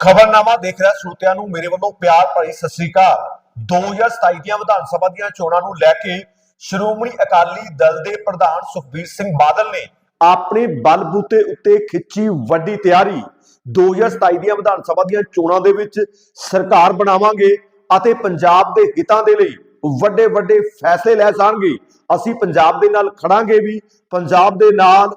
ਖਬਰਨਾਮਾ ਦੇਖ ਰਿਹਾ ਸਰੋਤਿਆਂ ਨੂੰ, ਮੇਰੇ ਵੱਲੋਂ ਪਿਆਰ ਭਰੀ ਸਤਿ ਸ੍ਰੀ ਅਕਾਲ। 2027 ਦੀਆਂ ਵਿਧਾਨ ਸਭਾ ਦੀਆਂ ਚੋਣਾਂ ਨੂੰ ਲੈ ਕੇ ਸ਼੍ਰੋਮਣੀ ਅਕਾਲੀ ਦਲ ਦੇ ਪ੍ਰਧਾਨ ਸੁਖਬੀਰ ਸਿੰਘ ਬਾਦਲ ਨੇ ਆਪਣੇ ਬਲਬੂਤੇ ਉੱਤੇ ਖਿੱਚੀ ਵੱਡੀ ਤਿਆਰੀ। 2027 ਦੀਆਂ ਵਿਧਾਨ ਸਭਾ ਦੀਆਂ ਚੋਣਾਂ ਦੇ ਵਿੱਚ ਸਰਕਾਰ ਬਣਾਵਾਂਗੇ ਅਤੇ ਪੰਜਾਬ ਦੇ ਹਿੱਤਾਂ ਦੇ ਲਈ ਵੱਡੇ ਵੱਡੇ ਫੈਸਲੇ ਲੈ ਜਾਣਗੇ। ਅਸੀਂ ਪੰਜਾਬ ਦੇ ਨਾਲ ਖੜਾਂਗੇ ਵੀ, ਪੰਜਾਬ ਦੇ ਨਾਲ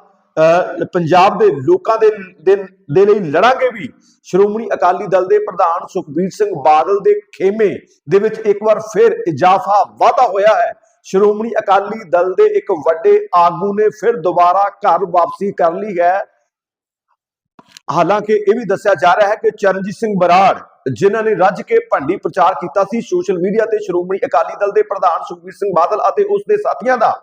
ਪੰਜਾਬ ਦੇ ਲੋਕਾਂ ਦੇ ਦੇ ਲਈ ਲੜਾਂਗੇ ਵੀ। ਸ਼੍ਰੋਮਣੀ ਅਕਾਲੀ ਦਲ ਦੇ ਪ੍ਰਧਾਨ ਸੁਖਬੀਰ ਸਿੰਘ ਬਾਦਲ ਦੇ ਖੇਮੇ ਦੇ ਵਿੱਚ ਇੱਕ ਵਾਰ ਫਿਰ ਇਜ਼ਾਫਾ ਵਾਧਾ ਹੋਇਆ ਹੈ। ਸ਼੍ਰੋਮਣੀ ਅਕਾਲੀ ਦਲ ਦੇ ਇੱਕ ਵੱਡੇ ਆਗੂ ਨੇ ਫਿਰ ਦੁਬਾਰਾ ਘਰ ਵਾਪਸੀ ਕਰ ਲਈ ਹੈ। ਹਾਲਾਂਕਿ ਇਹ ਵੀ ਦੱਸਿਆ ਜਾ ਰਿਹਾ ਹੈ ਕਿ ਚਰਨਜੀਤ ਸਿੰਘ ਬਰਾੜ, ਜਿਨ੍ਹਾਂ ਨੇ ਰੱਜ ਕੇ ਭੰਡੀ ਪ੍ਰਚਾਰ ਕੀਤਾ ਸੀ ਸੋਸ਼ਲ ਮੀਡੀਆ ਤੇ ਸ਼੍ਰੋਮਣੀ ਅਕਾਲੀ ਦਲ ਦੇ ਪ੍ਰਧਾਨ ਸੁਖਬੀਰ ਸਿੰਘ ਬਾਦਲ ਅਤੇ ਉਸ ਦੇ ਸਾਥੀਆਂ ਦਾ,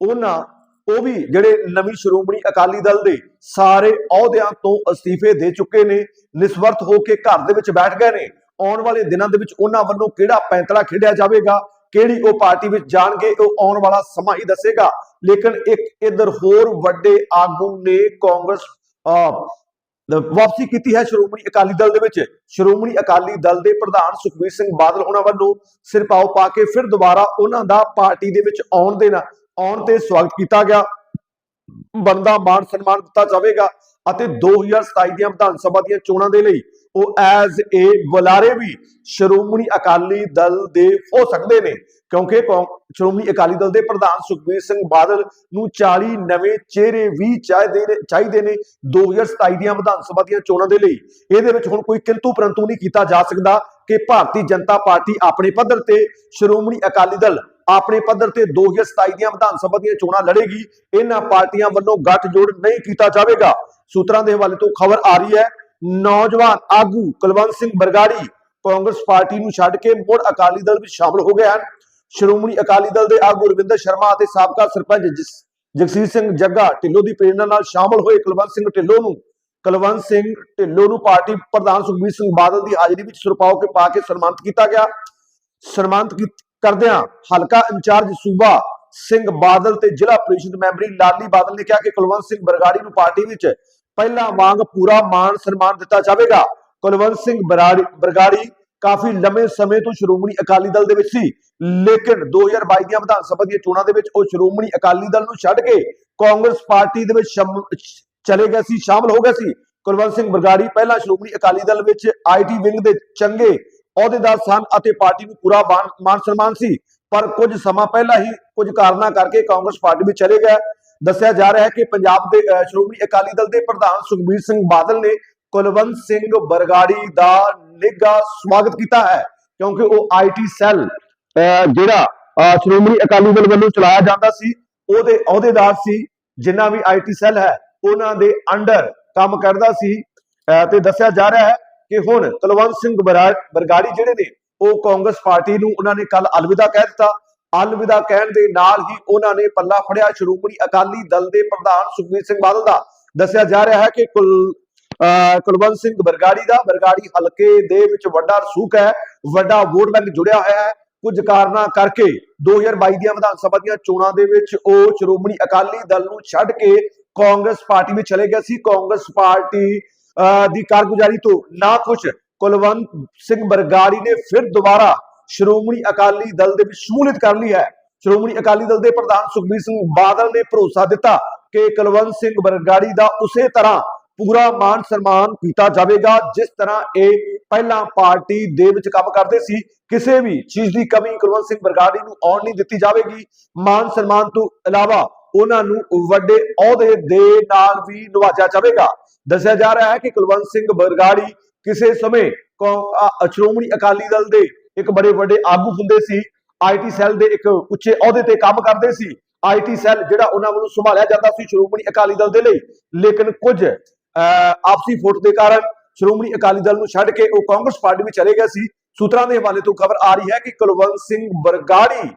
ਉਹਨਾਂ ਉਹ ਵੀ ਜਿਹੜੇ ਨਵੀਂ ਸ਼੍ਰੋਮਣੀ ਅਕਾਲੀ ਦਲ ਦੇ ਸਾਰੇ ਅਹੁਦਿਆਂ ਤੋਂ ਅਸਤੀਫੇ ਦੇ ਚੁੱਕੇ ਨੇ ਨਿਸਵਰਤ ਹੋ ਕੇ ਘਰ ਦੇ ਵਿੱਚ ਬੈਠ ਗਏ ਨੇ। ਆਉਣ ਵਾਲੇ ਦਿਨਾਂ ਦੇ ਵਿੱਚ ਉਹਨਾਂ ਵੱਲੋਂ ਕਿਹੜਾ ਪੈਂਤੜਾ ਖੇਡਿਆ ਜਾਵੇਗਾ ਕਿਹੜੀ ਉਹ ਪਾਰਟੀ ਵਿੱਚ ਜਾਣਗੇ ਉਹ ਆਉਣ ਵਾਲਾ ਸਮਾਂ ਹੀ ਦੱਸੇਗਾ। ਲੇਕਿਨ ਇੱਕ ਇਧਰ ਹੋਰ ਵੱਡੇ ਆਗੂ ਨੇ ਕਾਂਗਰਸ ਅਹ, ਵਾਪਸੀ ਕੀਤੀ ਹੈ ਸ਼੍ਰੋਮਣੀ ਅਕਾਲੀ ਦਲ ਦੇ ਵਿੱਚ। ਸ਼੍ਰੋਮਣੀ ਅਕਾਲੀ ਦਲ ਦੇ ਪ੍ਰਧਾਨ ਸੁਖਬੀਰ ਸਿੰਘ ਬਾਦਲ ਉਹਨਾਂ ਵੱਲੋਂ ਸਿਰ ਪਾਉ ਪਾ ਕੇ ਫਿਰ ਦੁਬਾਰਾ ਉਹਨਾਂ ਦਾ ਪਾਰਟੀ ਦੇ ਵਿੱਚ ਆਉਣ ਦੇਣਾ ਆਉਣ ਤੇ ਸਵਾਗਤ ਕੀਤਾ ਗਿਆ। ਬੰਦਾ ਮਾਨ ਸਨਮਾਨ ਦਿੱਤਾ ਜਾਵੇਗਾ ਅਤੇ 2027 ਦੀਆਂ ਵਿਧਾਨ ਸਭਾ ਦੀਆਂ ਚੋਣਾਂ ਦੇ ਲਈ ਉਹ ਐਜ਼ ਏ ਬੁਲਾਰੇ ਵੀ ਸ਼੍ਰੋਮਣੀ ਅਕਾਲੀ ਦਲ ਦੇ ਹੋ ਸਕਦੇ ਨੇ, ਕਿਉਂਕਿ ਸ਼੍ਰੋਮਣੀ ਅਕਾਲੀ ਦਲ ਦੇ ਪ੍ਰਧਾਨ ਸੁਖਬੀਰ ਸਿੰਘ ਬਾਦਲ ਨੂੰ 40 ਨਵੇਂ ਚਿਹਰੇ ਵੀ ਚਾਹੀਦੇ ਨੇ ਚਾਹੀਦੇ ਨੇ 2027 ਦੀਆਂ ਵਿਧਾਨ ਸਭਾ ਦੀਆਂ ਚੋਣਾਂ ਦੇ ਲਈ। ਇਹਦੇ ਵਿੱਚ ਹੁਣ ਕੋਈ ਕਿੰਤੂ ਪਰੰਤੂ ਨਹੀਂ ਕੀਤਾ ਜਾ ਸਕਦਾ ਕਿ ਭਾਰਤੀ ਜਨਤਾ ਪਾਰਟੀ ਆਪਣੇ ਪੱਧਰ ਤੇ ਸ਼੍ਰੋਮਣੀ ਅਕਾਲੀ ਦਲ ਆਪਣੇ ਪੱਧਰ ਤੇ 2027 ਦੀਆਂ ਵਿਧਾਨ ਸਭਾ ਦੀਆਂ ਚੋਣਾਂ ਲੜੇਗੀ। ਇਹਨਾਂ ਪਾਰਟੀਆਂ ਵੱਲੋਂ ਗੱਠਜੋੜ ਨਹੀਂ ਕੀਤਾ ਜਾਵੇਗਾ। ਸੂਤਰਾਂ ਦੇ ਹਵਾਲੇ ਤੋਂ ਖਬਰ ਆ ਰਹੀ ਹੈ, ਨੌਜਵਾਨ ਆਗੂ ਕੁਲਵੰਤ ਸਿੰਘ ਬਰਗਾੜੀ ਕਾਂਗਰਸ ਪਾਰਟੀ ਨੂੰ ਛੱਡ ਕੇ ਮੁੜ ਅਕਾਲੀ ਦਲ ਵਿੱਚ ਸ਼ਾਮਲ ਹੋ ਗਏ ਹਨ। ਸ਼੍ਰੋਮਣੀ ਅਕਾਲੀ ਦਲ ਦੇ ਆਗੂ ਰਵਿੰਦਰ ਸ਼ਰਮਾ ਅਤੇ ਸਾਬਕਾ ਸਰਪੰਚ ਜਿਸ- ਜਗਸੀਰ ਸਿੰਘ ਜੱਗਾ ਢਿੱਲੋਂ ਦੀ ਪ੍ਰੇਰਣਾ ਨਾਲ ਸ਼ਾਮਲ ਹੋਏ ਕੁਲਵੰਤ ਸਿੰਘ ਢਿੱਲੋਂ ਨੂੰ। ਕੁਲਵੰਤ ਸਿੰਘ ਢਿੱਲੋਂ ਨੂੰ ਪਾਰਟੀ ਪ੍ਰਧਾਨ ਸੁਖਬੀਰ ਸਿੰਘ ਬਾਦਲ ਦੀ ਹਾਜ਼ਰੀ ਵਿੱਚ ਸੁਰਪਾਓ ਕੇ ਪਾ ਕੇ ਸਨਮਾਨਿਤ ਕੀਤਾ ਗਿਆ। ਸਨਮਾਨਿਤ ਕਰਦਿਆਂ ਹਲਕਾ ਇੰਚਾਰਜ ਸੂਬਾ ਸਿੰਘ ਬਾਦਲ ਤੇ ਜ਼ਿਲ੍ਹਾ ਪ੍ਰੀਸ਼ਦ ਮੈਂਬਰੀ ਲਾਲੀ ਬਾਦਲ ਨੇ ਕਿਹਾ ਕਿ ਕੁਲਵੰਤ ਸਿੰਘ ਬਰਗਾੜੀ ਨੂੰ ਪਾਰਟੀ ਵਿੱਚ ਪਹਿਲਾਂ ਵਾਂਗ ਪੂਰਾ ਮਾਣ ਸਨਮਾਨ ਦਿੱਤਾ ਜਾਵੇਗਾ। ਕੁਲਵੰਤ ਸਿੰਘ ਬਰਗਾੜੀ ਕਾਫੀ ਲੰਮੇ ਸਮੇਂ ਤੋਂ ਸ਼੍ਰੋਮਣੀ ਅਕਾਲੀ ਦਲ ਦੇ ਵਿੱਚ ਸੀ। ਲੇਕਿਨ 2022 ਦੀਆਂ ਵਿਧਾਨ ਸਭਾ ਦੀਆਂ ਚੋਣਾਂ ਦੇ ਵਿੱਚ ਉਹ ਸ਼੍ਰੋਮਣੀ ਅਕਾਲੀ ਦਲ ਨੂੰ ਛੱਡ ਕੇ ਕਾਂਗਰਸ ਪਾਰਟੀ ਦੇ ਵਿੱਚ ਸ਼ਮ- ਚਲੇ ਗਏ ਸੀ, ਸ਼ਾਮਲ ਹੋ ਗਏ ਸੀ। ਕੁਲਵੰਤ ਸਿੰਘ ਬਰਗਾੜੀ ਪਹਿਲਾਂ ਸ਼੍ਰੋਮਣੀ ਅਕਾਲੀ ਦਲ ਵਿੱਚ ਆਈਟੀ ਵਿੰਗ ਦੇ ਚੰਗੇ ਅਹੁਦੇਦਾਰ ਸਨ ਅਤੇ ਪਾਰਟੀ ਨੂੰ ਪੂਰਾ ਮਾਣ ਮਾਣ ਸਨਮਾਨ ਸੀ। ਪਰ ਕੁਝ ਸਮਾਂ ਪਹਿਲਾਂ ਹੀ ਕੁਝ ਕਾਰਨਾਂ ਕਰਕੇ ਕਾਂਗਰਸ ਪਾਰਟੀ ਵਿੱਚ ਚਲੇ ਗਏ ਦੱਸਿਆ ਜਾ ਰਿਹਾ ਹੈ ਕਿ ਪੰਜਾਬ ਦੇ ਸ਼੍ਰੋਮਣੀ ਅਕਾਲੀ ਦਲ ਦੇ ਪ੍ਰਧਾਨ ਸੁਖਬੀਰ ਸਿੰਘ ਬਾਦਲ ਨੇ ਕੁਲਵੰਤ ਸਿੰਘ ਬਰਗਾੜੀ ਦਾ ਨਿੱਘਾ ਸਵਾਗਤ ਕੀਤਾ ਹੈ ਕਿਉਂਕਿ ਉਹ ਆਈਟੀ ਸੈੱਲ ਜਿਹੜਾ ਸ਼੍ਰੋਮਣੀ ਅਕਾਲੀ ਦਲ ਵੱਲੋਂ ਚਲਾਇਆ ਜਾਂਦਾ ਸੀ ਉਹਦੇ ਅਹੁਦੇਦਾਰ ਸੀ ਜਿੰਨਾ ਵੀ ਆਈਟੀ ਸੈੱਲ ਹੈ ਉਹਨਾਂ ਦੇ ਅੰਡਰ ਕੰਮ ਕਰਦਾ ਸੀ ਅਹ, ਤੇ ਦੱਸਿਆ ਜਾ ਰਿਹਾ ਹੈ ਕਿ ਹੁਣ ਕੁਲਵੰਤ ਸਿੰਘ ਬਰਾ- ਬਰਗਾੜੀ ਜਿਹੜੇ ਨੇ, ਉਹ ਕਾਂਗਰਸ ਪਾਰਟੀ ਨੂੰ ਉਹਨਾਂ ਨੇ ਕੱਲ ਅਲਵਿਦਾ ਕਹਿ ਦਿੱਤਾ। ਅਲਵਿਦਾ ਕਹਿਣ ਦੇ ਨਾਲ ਹੀ ਉਹਨਾਂ ਨੇ ਪੱਲਾ ਫੜਿਆ ਸ਼੍ਰੋਮਣੀ ਅਕਾਲੀ ਦਲ ਦੇ ਪ੍ਰਧਾਨ ਸੁਖਬੀਰ ਸਿੰਘ ਬਾਦਲ ਦਾ। ਦੱਸਿਆ ਜਾ ਰਿਹਾ ਹੈ ਕਿ ਕੁਲ ਕੁਲਵੰਤ ਸਿੰਘ ਬਰਗਾੜੀ ਦਾ, ਬਰਗਾੜੀ ਹਲਕੇ ਦੇ ਵਿੱਚ ਵੱਡਾ ਰਸੂਖ ਹੈ, ਵੱਡਾ ਵੋਟ ਬੈਂਕ ਜੁੜਿਆ ਹੋਇਆ ਹੈ। ਕੁਝ ਕਾਰਨਾਂ ਕਰਕੇ 2022 ਦੀਆਂ ਵਿਧਾਨ ਸਭਾ ਦੀਆਂ ਚੋਣਾਂ ਦੇ ਵਿੱਚ ਉਹ ਸ਼੍ਰੋਮਣੀ ਅਕਾਲੀ ਦਲ ਨੂੰ ਛੱਡ ਕੇ ਕਾਂਗਰਸ ਪਾਰਟੀ ਵਿੱਚ ਚਲੇ ਗਏ ਸੀ। ਕਾਂਗਰਸ ਪਾਰਟੀ ਦੀ ਕਾਰਗੁਜ਼ਾਰੀ ਤੋਂ ਨਾ ਖੁਸ਼ ਕੁਲਵੰਤ ਸਿੰਘ ਬਰਗਾੜੀ ਨੇ ਫਿਰ ਦੁਬਾਰਾ ਸ਼੍ਰੋਮਣੀ ਅਕਾਲੀ ਦਲ ਦੇ ਵਿੱਚ ਸ਼ਮੂਲੀਅਤ ਕਰ ਲਈ ਹੈ। ਸ਼੍ਰੋਮਣੀ ਅਕਾਲੀ ਦਲ ਦੇ ਪ੍ਰਧਾਨ ਸੁਖਬੀਰ ਸਿੰਘ ਬਾਦਲ ਨੇ ਭਰੋਸਾ ਦਿੱਤਾ ਕਿ ਕੁਲਵੰਤ ਸਿੰਘ ਬਰਗਾੜੀ ਦਾ ਉਸੇ ਤਰ੍ਹਾਂ ਪੂਰਾ ਮਾਨ ਸਨਮਾਨ ਕੀਤਾ ਜਾਵੇਗਾ, ਜਿਸ ਤਰ੍ਹਾਂ ਇਹ ਪਹਿਲਾਂ ਪਾਰਟੀ ਦੇ ਵਿੱਚ ਕੰਮ ਕਰਦੇ ਸੀ। ਕਿਸੇ ਵੀ ਚੀਜ਼ ਦੀ ਕਮੀ ਕੁਲਵੰਤ ਸਿੰਘ ਬਰਗਾੜੀ ਨੂੰ ਆਉਣ ਨਹੀਂ ਦਿੱਤੀ ਜਾਵੇਗੀ। ਮਾਨ ਸਨਮਾਨ ਤੋਂ ਇਲਾਵਾ ਉਹਨਾਂ ਨੂੰ ਵੱਡੇ ਅਹੁਦੇ ਦੇ ਨਾਲ ਵੀ ਨਵਾਜਿਆ ਜਾਵੇਗਾ। ਦੱਸਿਆ ਜਾ ਰਿਹਾ ਹੈ ਕਿ ਕੁਲਵੰਤ ਸਿੰਘ ਬਰਗਾੜੀ ਕਿਸੇ ਸਮੇਂ ਸ਼੍ਰੋਮਣੀ ਅਕਾਲੀ ਦਲ ਦੇ ਇੱਕ ਬੜੇ ਵੱਡੇ ਆਗੂ ਹੁੰਦੇ ਸੀ। ਆਈਟੀ ਸੈੱਲ ਦੇ ਇੱਕ ਉੱਚੇ ਅਹੁਦੇ ਤੇ ਕੰਮ ਕਰਦੇ ਸੀ। ਆਈਟੀ ਸੈੱਲ ਜਿਹੜਾ ਉਹਨਾਂ ਵੱਲੋਂ ਸੰਭਾਲਿਆ ਜਾਂਦਾ ਸੀ ਸ਼੍ਰੋਮਣੀ ਅਕਾਲੀ ਦਲ ਦੇ ਲਈ। ਲੇਕਿਨ ਕੁਝ ਅਹ, ਆਪਸੀ ਫੁੱਟ ਦੇ ਕਾਰਨ ਸ਼੍ਰੋਮਣੀ ਅਕਾਲੀ ਦਲ ਨੂੰ ਛੱਡ ਕੇ ਉਹ ਕਾਂਗਰਸ ਪਾਰਟੀ ਵਿੱਚ ਚਲੇ ਗਏ ਸੀ। ਸੂਤਰਾਂ ਦੇ ਹਵਾਲੇ ਤੋਂ ਖਬਰ ਆ ਰਹੀ ਹੈ ਕਿ ਕੁਲਵੰਤ ਸਿੰਘ ਬਰਗਾੜੀ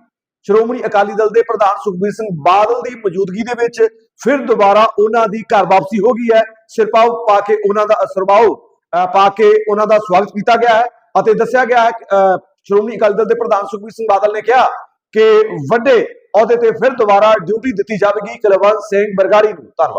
ਸ਼੍ਰੋਮਣੀ ਅਕਾਲੀ ਦਲ ਦੇ ਪ੍ਰਧਾਨ ਸੁਖਬੀਰ ਸਿੰਘ ਬਾਦਲ ਦੀ ਮੌਜੂਦਗੀ ਦੇ ਵਿੱਚ ਫਿਰ ਦੁਬਾਰਾ ਉਹਨਾਂ ਦੀ ਘਰ ਵਾਪਸੀ ਹੋ ਗਈ ਹੈ। ਸਿਰਪਾਉ ਪਾ ਕੇ ਉਹਨਾਂ ਦਾ ਸਰਬਾਉ ਪਾ ਕੇ ਉਹਨਾਂ ਦਾ ਸਵਾਗਤ ਕੀਤਾ ਗਿਆ ਹੈ ਅਤੇ ਦੱਸਿਆ ਗਿਆ ਹੈ ਅਹ, ਸ਼੍ਰੋਮਣੀ ਅਕਾਲੀ ਦਲ ਦੇ ਪ੍ਰਧਾਨ ਸੁਖਬੀਰ ਸਿੰਘ ਬਾਦਲ ਨੇ ਕਿਹਾ ਕਿ ਵੱਡੇ ਅਹੁਦੇ ਤੇ ਫਿਰ ਦੁਬਾਰਾ ਡਿਊਟੀ ਦਿੱਤੀ ਜਾਵੇਗੀ। ਕੁਲਵੰਤ ਸਿੰਘ ਬਰਗਾੜੀ ਨੂੰ ਧੰਨਵਾਦ।